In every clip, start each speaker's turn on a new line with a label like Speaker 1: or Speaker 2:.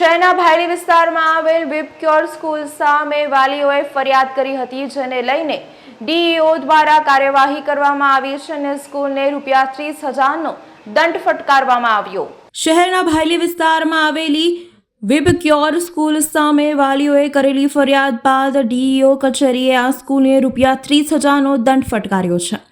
Speaker 1: શહેરના ભાયલી વિસ્તારમાં આવેલ વિપક્યોર સ્કૂલ સામે વાલીઓએ ફરિયાદ કરી હતી, જેને લઈને ડીઈઓ દ્વારા કાર્યવાહી કરવામાં આવી છે અને સ્કૂલને રૂપિયા ત્રીસ હજારનો દંડ ફટકારવામાં આવ્યો. શહેરના ભાયલી વિસ્તારમાં આવેલી વિબક્યોર સ્કૂલ સામે વાલીઓએ કરેલી ફરિયાદ બાદ ડીઈઓ કચેરીએ આ સ્કૂલને રૂપિયા ત્રીસ હજારનો દંડ ફટકાર્યો છે.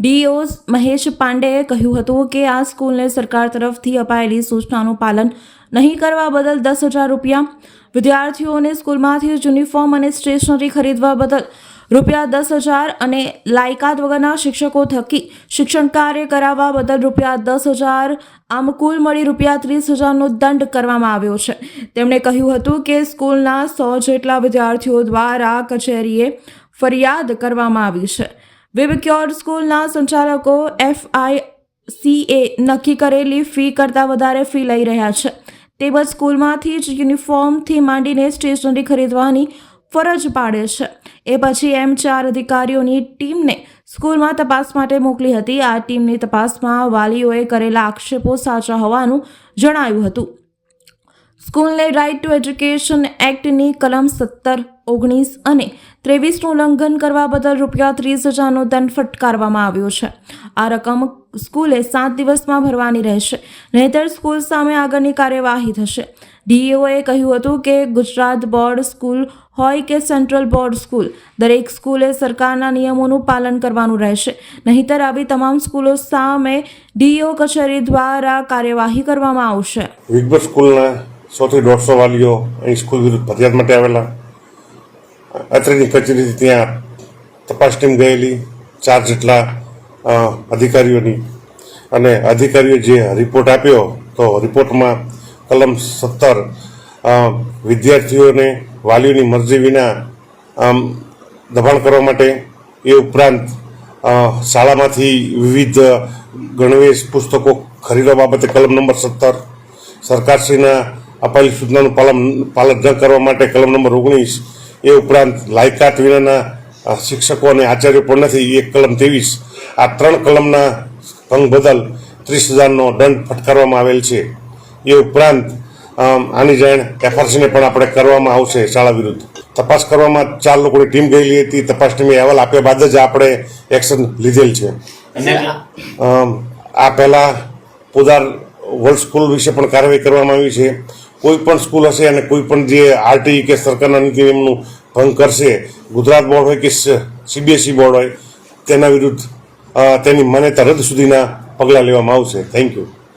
Speaker 1: ડીઈઓ મહેશ પાંડેએ કહ્યું હતું કે આ સ્કૂલને સરકાર તરફથી અપાયેલી સૂચનાનું પાલન નહીં કરવા બદલ દસ હજાર રૂપિયા. વિદ્યાર્થીઓને સ્કૂલમાંથી યુનિફોર્મ અને સ્ટેશનરી ખરીદવા બદલ રૂપિયા દસ હજાર અને લાયકાત વગરના શિક્ષકો થકી શિક્ષણ કાર્ય કરાવવા બદલ રૂપિયા દસ હજાર, આમ કુલ મળી રૂપિયા ત્રીસ હજારનો દંડ કરવામાં આવ્યો છે. તેમણે કહ્યું હતું કે સ્કૂલના સો જેટલા વિદ્યાર્થીઓ દ્વારા કચેરીએ ફરિયાદ કરવામાં આવી છે. વિબક્યોર સ્કૂલના સંચાલકો એફઆઈ સીએ નક્કી કરેલી ફી કરતાં વધારે ફી લઈ રહ્યા છે તેમજ સ્કૂલમાંથી જ યુનિફોર્મથી માંડીને સ્ટેશનરી ખરીદવાની ફરજ પાડે છે એ પછી એમ ચાર અધિકારીઓની ટીમને સ્કૂલમાં તપાસ માટે મોકલી હતી આ ટીમની તપાસમાં વાલીઓએ કરેલા આક્ષેપો સાચા હોવાનું જણાવ્યું હતું। સ્કૂલને રાઇટ ટુ એજ્યુકેશન એક્ટની કલમ સત્તર ઓગણીસ અને ત્રેવીસનું ઉલ્લંઘન કરવા બદલ રૂપિયા ત્રીસ હજારનો દંડ ફટકારવામાં આવ્યો છે. આ રકમ સ્કૂલે સાત દિવસમાં ભરવાની રહેશે. નહીતર સ્કૂલ સામે આગળની કાર્યવાહી થશે. ડીઈઓએ કહ્યું હતું કે ગુજરાત બોર્ડ સ્કૂલ હોય કે સેન્ટ્રલ બોર્ડ સ્કૂલ, દરેક સ્કૂલે સરકારના નિયમોનું પાલન કરવાનું રહેશે. નહીતર આવી તમામ સ્કૂલો સામે ડીઈઓ કચેરી દ્વારા કાર્યવાહી કરવામાં આવશે.
Speaker 2: સ્કૂલના સૌથી દોઢસો વાલીઓ અહીં સ્કૂલ વિરુદ્ધ ફરિયાદ માટે આવેલા. અત્રેની કચેરીથી ત્યાં તપાસ ટીમ ગયેલી ચાર જેટલા અધિકારીઓની. અને અધિકારીઓ જે રિપોર્ટ આપ્યો તો રિપોર્ટમાં કલમ સત્તર વિદ્યાર્થીઓને વાલીઓની મરજી વિના આમ, દબાણ કરવા માટે એ ઉપરાંત શાળામાંથી વિવિધ ગણવેશ પુસ્તકો ખરીદવા બાબતે કલમ નંબર સત્તર સરકારશ્રીના અપાયેલી સૂચનાનું પાલન પાલન ન કરવા માટે કલમ નંબર ઓગણીસ એ ઉપરાંત લાયકાત વિનાના શિક્ષકો અને આચાર્યો પણ નથી એક કલમ ત્રેવીસ. આ ત્રણ કલમના ભંગ બદલ ત્રીસ હજારનો દંડ ફટકારવામાં આવેલ છે. એ ઉપરાંત આની જાણ એફઆરસીને પણ આપણે કરવામાં આવશે શાળા વિરુદ્ધ. તપાસ કરવામાં ચાર લોકોની ટીમ ગયેલી હતી. તપાસ ટીમે અહેવાલ આપ્યા બાદ જ આપણે એક્શન લીધેલ છે.
Speaker 3: અને
Speaker 2: આ પહેલાં પોદાર વર્લ્ડ સ્કૂલ વિશે પણ કાર્યવાહી કરવામાં આવી છે. કોઈ પણ સ્કૂલ હશે અને કોઈ પણ જે આરટી કે સરકારના નીતિ નિયમનું ભંગ કરશે, ગુજરાત બોર્ડ હોય કે સીબીએસઈ બોર્ડ હોય, તેના વિરુદ્ધ તેની માન્યતા રદ સુધીના પગલાં લેવામાં આવશે. Thank you